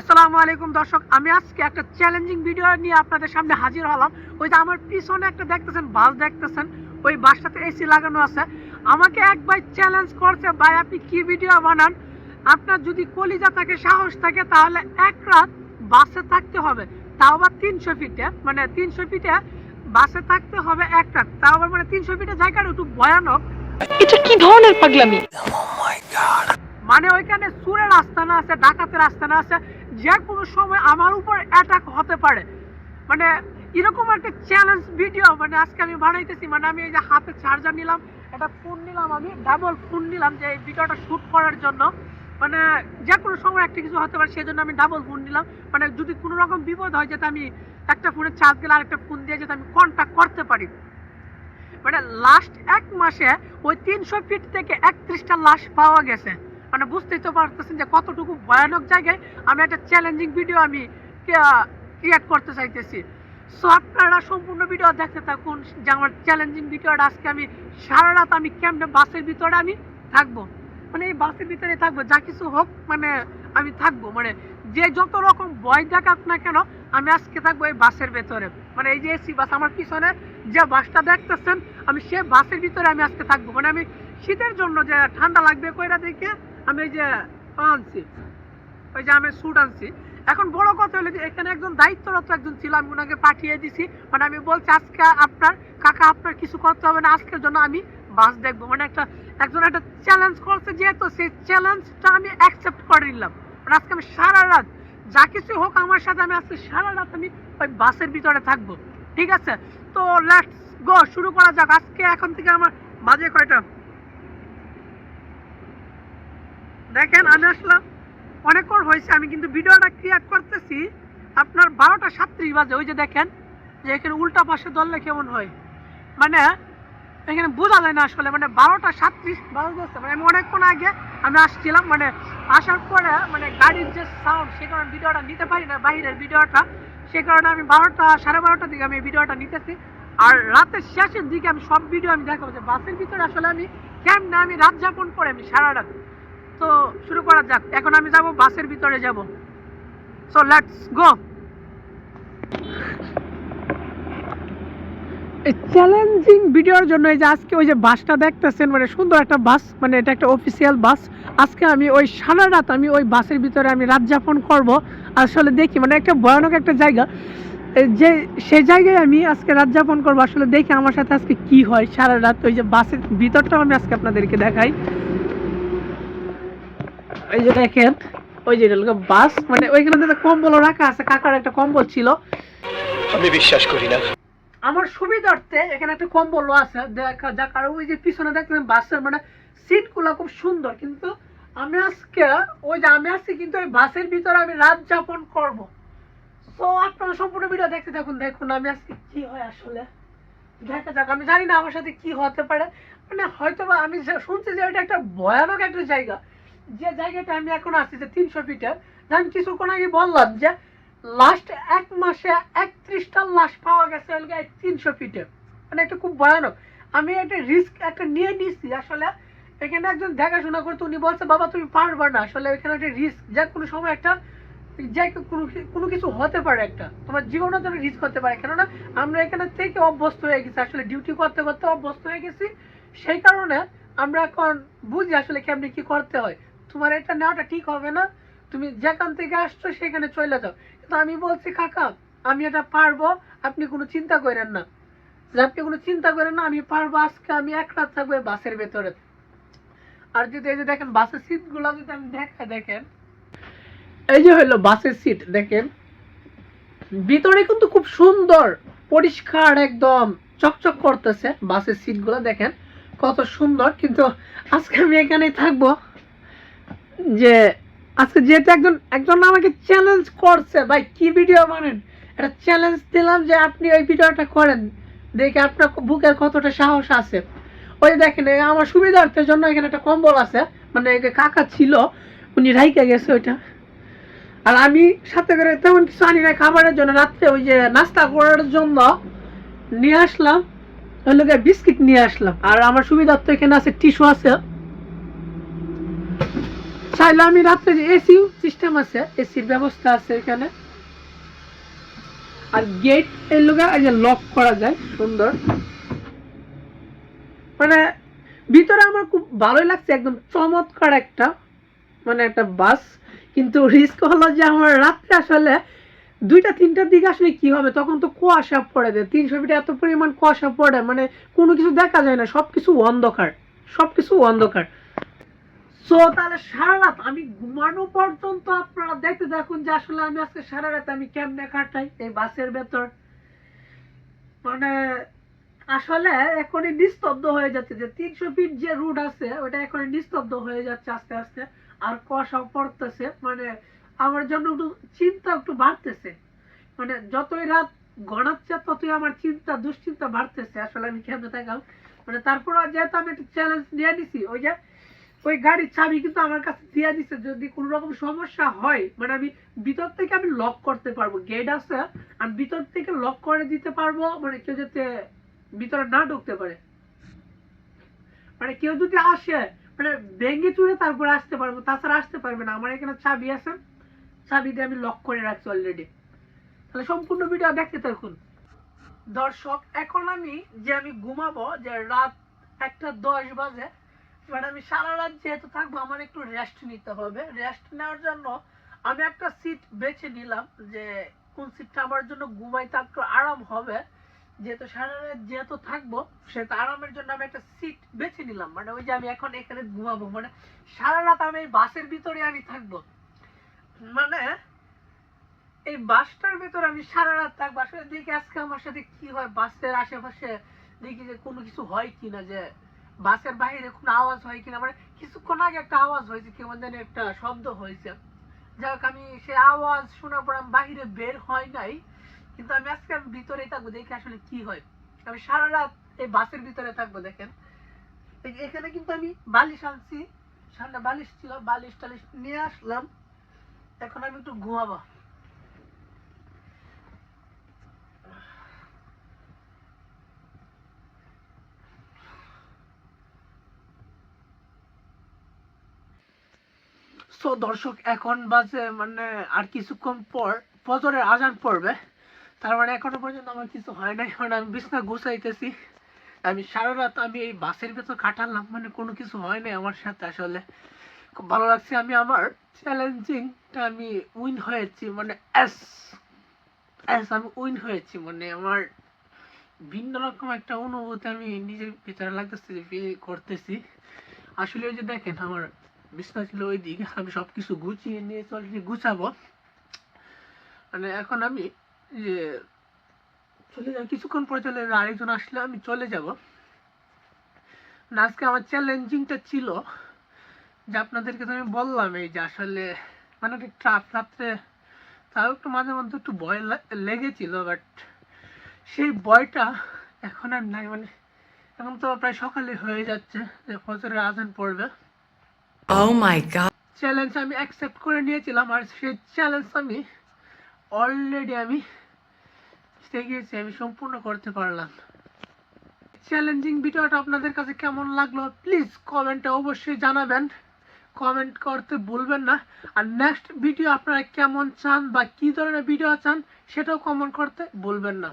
আসসালামু আলাইকুম দর্শক আমি আজকে একটা চ্যালেঞ্জিং ভিডিও নিয়ে আপনাদের সামনে হাজির হলাম। ওই যে আমার পিছনে একটা দেখতেছেন বাস দেখতেছেন ওই বাসটাতে এসি লাগানো আছে। আমাকে এক ভাই চ্যালেঞ্জ করছে ভাই আপনি কি ভিডিও বানান? আপনার যদি কলিজা থাকে সাহস থাকে তাহলে এক রাত বাসে থাকতে হবে। তাও আবার তিনশো ফিটে মানে তিনশো ফিটে বাসে থাকতে হবে এক রাত। তাও আবার মানে তিনশো ফিটে জায়গাটা একটু ভয়ানক। এটা কি ধরনের পাগলামি? মানে ওইখানে সুরের আস্তানা আছে ডাকাতের আস্তানা আছে। যে কোনো সময় আমার উপর অ্যাটাক হতে পারে। মানে এরকম একটা চ্যালেঞ্জ ভিডিও মানে আজকে আমি বানাইতেছি। মানে আমি এই যে হাতে চার্জার নিলাম, একটা ফোন নিলাম আমি ডাবল ফোন নিলাম যে এই ভিডিওটা শ্যুট করার জন্য। মানে যে কোনো সময় একটা কিছু হতে পারে সেই জন্য আমি ডাবল ফোন নিলাম। মানে যদি কোনো রকম বিপদ হয়, যাতে আমি একটা ফোনে চার্জ গেলে আরেকটা ফোন দিয়ে যাতে আমি কন্ট্যাক্ট করতে পারি। মানে লাস্ট এক মাসে ওই তিনশো ফিট থেকে একত্রিশটা লাশ পাওয়া গেছে। মানে বুঝতেই তো পারতেছেন যে কতটুকু ভয়ানক জায়গায় আমি একটা চ্যালেঞ্জিং ভিডিও আমি ক্রিয়েট করতে চাইতেছি। সো আপনারা সম্পূর্ণ ভিডিও দেখতে থাকুন, যে আমার চ্যালেঞ্জিং ভিডিওটা আজকে আমি সারা রাত আমি কেমনে বাসের ভিতরে আমি থাকব। মানে এই বাসের ভিতরে থাকব, যা কিছু হোক মানে আমি থাকব। মানে যে যত রকম ভয় দেখাক না কেন, আমি আজকে থাকব এই বাসের ভেতরে। মানে এই যে এসি বাস, আমার পিছনে যে বাসটা দেখতেছেন, আমি সে বাসের ভিতরে আমি আজকে থাকব। মানে আমি শীতের জন্য যে ঠান্ডা লাগবে কইরা দেখে আমি এই যে আনছি। ওই যে আমি স্যুট আনছি। এখন বড় কথা হলো যে এখানে একজন দায়িত্বরত একজন ছিল আমি ওনাকে পাঠিয়ে দিছি। মানে আমি বলছি, আজকে আপনার কাকা আপনার কিছু করতে হবে না, আজকের জন্য আমি বাস দেখব। মানে একটা, একজন একটা চ্যালেঞ্জ করছে, যেহেতু সেই চ্যালেঞ্জটা আমি অ্যাকসেপ্ট করে নিলাম। মানে আজকে আমি সারা রাত, যা কিছু হোক আমার সাথে, আমি আজকে সারা রাত আমি ওই বাসের ভিতরে থাকব। ঠিক আছে? তো লেটস গো শুরু করা যাক। আজকে এখন থেকে আমার বাজে কয়টা? দেখেন, আমি আসলাম। অনেকক্ষণ হয়েছে, আমি কিন্তু ভিডিওটা ক্রিয়েট করতেছি। আপনার বারোটা সাতত্রিশ বাজে, ওই যে দেখেন, যে এখানে উল্টা পাশে ধরলে কেমন হয়। মানে এখানে বোঝা যায় না আসলে মানে বারোটা সাতত্রিশ বাজতেছে। মানে আমি অনেকক্ষণ আগে আমি আসছিলাম মানে আসার পরে মানে গাড়ির যে সাউন্ড সে কারণে ভিডিওটা নিতে পারি না বাইরের ভিডিওটা। সে কারণে আমি বারোটা, সাড়ে বারোটার দিকে আমি ভিডিওটা নিতেছি। আর রাতের শেষের দিকে আমি সব ভিডিও আমি দেখাবো যে বাসের ভিতরে আসলে আমি কেমনে আমি রাত যাপন করে আমি সারা রাত তো শুরু করা যাক। এখন আমি যাব, বাসের ভিতরে যাব। সো লেটস গো চ্যালেঞ্জিং ভিডিওর জন্য এই যে আজকে ওই যে বাসটা দেখতেছেন মানে সুন্দর একটা বাস মানে এটা একটা অফিসিয়াল বাস। আজকে আমি ওই সারা রাত আমি ওই বাসের ভিতরে আমি রাত যাপন করব। আসলে দেখি মানে একটা ভয়ানক একটা জায়গা। যে সেই জায়গায় আমি আজকে রাত যাপন করব। আসলে দেখি আমার সাথে আজকে কি হয় সারা রাত। ওই যে বাসের ভিতরটাও আমি আজকে আপনাদেরকে দেখাই। এই যে দেখেন ওই যে বাস মানে ওইখানে কম্বলও রাখা আছে কাকার একটা কম্বল ছিল। আমি বিশ্বাস করি না। আমার সুবিধার্থে এখানে একটা কম্বলও আছে দেখা যাক আর ওই যে পিছনে দেখলেন বাসের মানে সিটগুলো খুব সুন্দর কিন্তু আমি আজকে ওই যে আমি আজকে কিন্তু ওই বাসের ভিতরে আমি রাত যাপন করব। তো আপনারা সম্পূর্ণ ভিডিও দেখতে থাকুন দেখুন আমি আজকে কি হয় আসলে। দেখা যাক আমি জানি না আমার সাথে কি হতে পারে। মানে হয়তো বা আমি শুনছি যে এটা একটা ভয়ানক একটা জায়গা। যে জায়গাটা আমি এখন আছি যে তিনশো ফিটের, আমি কিছুক্ষণ আগে বললাম যে লাস্ট এক মাসে একত্রিশটা লাশ পাওয়া গেছে তিনশো ফিটে মানে একটা খুব ভয়ানক। আমি একটা রিস্ক একটা নিয়ে নিছি আসলে। এখানে একজন দেখাশোনা করতে, উনি বলছে, বাবা, তুমি পারবা না। আসলে এখানে একটা রিস্ক যে কোনো সময় একটা, যে কোনো কিছু হতে পারে একটা। তোমার জীবনের জন্য রিস্ক হতে পারে। কেননা আমরা এখানে থেকে অভ্যস্ত হয়ে গেছি। আসলে ডিউটি করতে করতে অভ্যস্ত হয়ে গেছি। সেই কারণে আমরা এখন বুঝি আসলে কেমনি কি করতে হয়। তোমার এটা নেওয়াটা ঠিক হবে না। তুমি যেখান থেকে আসছো সেখানে চলে যাও। কিন্তু আমি বলছি, কাকা, আমি এটা পারব। আপনি কোনো চিন্তা করেন না। যে আপনি কোনো চিন্তা করেন না, আমি পারব আজকে। আমি এক রাত থাকব বাসের ভেতরে। আর যদি এই যে দেখেন, বাসের সিটগুলো যদি আমি দেখা দেখেন। এই যে হলো বাসের সিট, দেখেন। ভিতরে কিন্তু খুব সুন্দর, পরিষ্কার একদম চকচক করতেছে বাসের সিটগুলো, দেখেন। কত সুন্দর। কিন্তু আজকে আমি এখানেই থাকব। যে, আজকে যেহেতু একজন একজন আমাকে চ্যালেঞ্জ করছে, ভাই, কি ভিডিও বানেন? একটা চ্যালেঞ্জ দিলাম যে আপনি ওই ভিডিওটা করেন। দেখে আপনার বুকের কতটা সাহস আছে। ওই দেখেন আমার সুবিধার্থের জন্য এখানে একটা কম্বল আছে। মানে কাকা ছিল, উনি রাইকে গেছে ওইটা। আর আমি সাথে করে তেমন কিছু আনি না খাবারের জন্য। রাত্রে ওই যে নাস্তা করার জন্য নিয়ে আসলাম। ওই লোকের বিস্কিট নিয়ে আসলাম। আর আমার সুবিধার্থ এখানে আছে, টিস্যু আছে। চাইলে আমি রাত্রে এসি সিস্টেম আছে এসির ব্যবস্থা আছে এখানে। আর গেটের লোকে যে লক করা যায়, সুন্দর। মানে ভিতরে আমার খুব ভালোই লাগছে, একদম চমৎকার একটা মানে একটা বাস। কিন্তু রিস্ক হলো যে আমার রাত্রে আসলে দুইটা, তিনটার দিকে আসলে কি হবে? তখন তো কুয়াশা পড়ে দেয় তিনশো ফিটে এত পরিমাণ কুয়াশা পড়ে মানে কোনো কিছু দেখা যায় না। সব কিছু অন্ধকার সব কিছু অন্ধকার। সো তাহলে সারা রাত আমি ঘুমানো পর্যন্ত আপনারা দেখতে যে আসলে আমি আজকে সারা রাত আমি কেমনে কাটাই এই বাসের ভেতর। মানে আসলে এখনই নিস্তব্ধ হয়ে যাচ্ছে যে তিনশো ফিট যে রুট আছে, ওটা এখনই নিস্তব্ধ হয়ে যাচ্ছে আস্তে আস্তে। আর কুয়াশা পড়তেছে মানে আমার জন্য একটু চিন্তা একটু বাড়তেছে। মানে যতই রাত গড়াচ্ছে ততই আমার চিন্তা, দুশ্চিন্তা বাড়তেছে। আসলে আমি কেমনে থাকলাম মানে তারপর যেহেতু আমি একটা চ্যালেঞ্জ নিয়ে নিছি, ওই যে ওই গাড়ির চাবি কিন্তু আমার কাছে দিয়ে দিছে, যদি কোনো রকম সমস্যা হয় মানে আমি ভিতর থেকে আমি লক করতে পারব। গেট আছে, আমি ভিতর থেকে লক করে দিতে পারব মানে কেউ যাতে ভিতরে না ঢুকতে পারে। মানে কেউ যদি আসে মানে ভেঙে চুরে তারপরে আসতে পারব, তাছাড়া আসতে পারবে না। আমার এখানে চাবি আছে, চাবি দিয়ে আমি লক করে রাখছি অলরেডি তাহলে সম্পূর্ণ ভিডিও দেখতে থাকুন। দর্শক, এখন আমি যে আমি ঘুমাবো, যে রাত একটা দশ বাজে এবার আমি সারা রাত যেহেতু থাকব, আমার একটু রেস্ট নিতে হবে। রেস্ট নেওয়ার জন্য আমি একটা সিট বেছে নিলাম যে কোন সিটটা আমার জন্য ঘুমাইতে একটু আরাম হবে। যেহেতু সারা রাত যেহেতু থাকব, সেহেতু আরামের জন্য আমি একটা সিট বেছে নিলাম। মানে ওই যে আমি এখন এখানে ঘুমাবো মানে সারা রাত আমি বাসের ভিতরে আমি থাকব। মানে এই বাসটার ভিতরে আমি সারা রাত থাকব। আসলে দেখি আজকে আমার সাথে কি হয়, বাসের আশেপাশে দেখি যে কোনো কিছু হয় কিনা যে বাসের বাইরে কোনো আওয়াজ হয় কিনা মানে কিছুক্ষণ আগে একটা আওয়াজ হয়েছে কেমন জানি একটা শব্দ হয়েছে। যাই আমি সেই আওয়াজ শোনার পর আমি বাহিরে বের হয় নাই, কিন্তু আমি আজকে আমি ভিতরেই থাকব, দেখি আসলে কি হয়। আমি সারা রাত এই বাসের ভিতরে থাকব, দেখেন। এখানে কিন্তু আমি বালিশ আনছি, সামনে বালিশ ছিল, বালিশ টালিশ নিয়ে আসলাম। এখন আমি একটু ঘুমাবো। সো দর্শক, এখন বাজে মানে আর কিছুক্ষণ পর, ফজরের আজান পড়বে। তার মানে এখনও পর্যন্ত আমার কিছু হয় নাই। মানে আমি বিছনা গুছাইতেছি। আমি সারা রাত আমি এই বাসের ভেতর কাটালাম মানে কোনো কিছু হয় নাই আমার সাথে আসলে। খুব ভালো লাগছে। আমি আমার চ্যালেঞ্জিংটা আমি উইন হয়েছি মানে এস এস আমি উইন হয়েছি। মানে আমার ভিন্ন রকম একটা অনুভূতি আমি নিজের ভিতরে লাগতেছে feel করতেছি। আসলে ওই যে দেখেন আমার বিছনা ছিল ওই দিকে আমি সব কিছু গুছিয়ে নিয়ে অলরেডি গুছাবো। মানে এখন আমি যে চলে যাব কিছুক্ষণ পরে চলে যাব আরেকজন আসলে আমি চলে যাব। মানে আজকে আমার চ্যালেঞ্জিংটা ছিল যে আপনাদেরকে তো আমি বললাম এই যে আসলে মানে একটু ট্রাফ রাত্রে তাও একটু মাঝে মধ্যে একটু ভয় লেগেছিল বাট সেই ভয়টা এখন আর নাই। মানে এখন তো প্রায় সকালে হয়ে যাচ্ছে যে ফজরের আজান পড়বে। Oh my god. চ্যালেঞ্জ আমি অ্যাকসেপ্ট করে নিয়েছিলাম আর সেই চ্যালেঞ্জ আমি অলরেডি আমি গিয়েছি, আমি সম্পূর্ণ করতে পারলাম। চ্যালেঞ্জিং ভিডিওটা আপনাদের কাছে কেমন লাগল প্লিজ কমেন্টে অবশ্যই জানাবেন। কমেন্ট করতে ভুলবেন না। আর নেক্সট ভিডিও আপনারা কেমন চান বা কী ধরনের ভিডিও চান সেটাও কমেন্ট করতে ভুলবেন না।